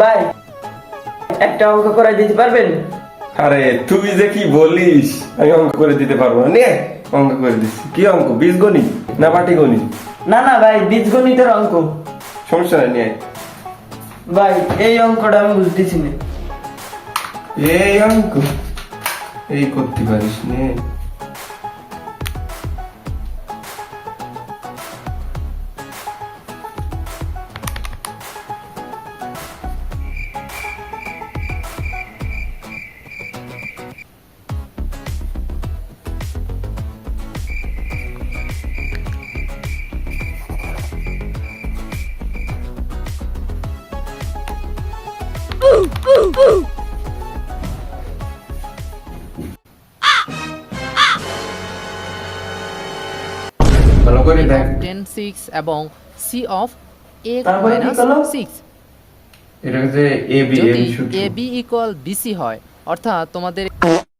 ভাই একটা অঙ্ক করে দিতে পারবেন? আরে তুই যে কি বলিস? আমি অঙ্ক করে দিতে পারব না। নে অঙ্ক করে দিচ্ছি। কি অঙ্ক? বীজ গণিত না পাটি গণিত না না ভাই বীজগণিতের অঙ্ক। সমস্যা নাই নিয়ে আয়। ভাই এই অঙ্কটা আমি বুঝতেছি না। এই অঙ্ক? এই করতে পারিস নে। ভালো করে দেখ টেন সিক্স এবং সি অফ? সিক্স এটা হচ্ছে যদি ইকুয়াল হয় অর্থাৎ তোমাদের